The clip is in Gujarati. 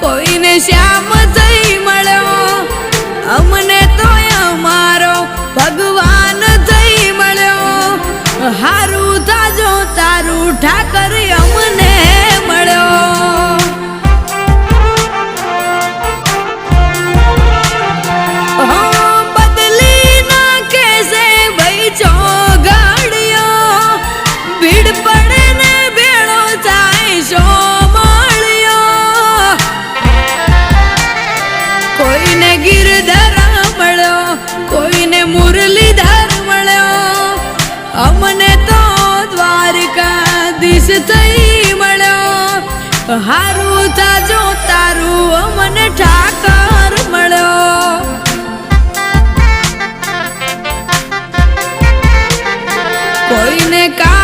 કોઈને શ્યામ થઈ મળ્યો? અમને તો અમારો ભગવાન થઈ મળ્યો. હારું કોઈને ગિરધર મળ્યો, કોઈને મુરલીધર મળ્યો. અમને તો દ્વારકાધીશ થઈ મળ્યો. હારું તાજો તારું અમને ઠાકર મળ્યો. કોઈને કા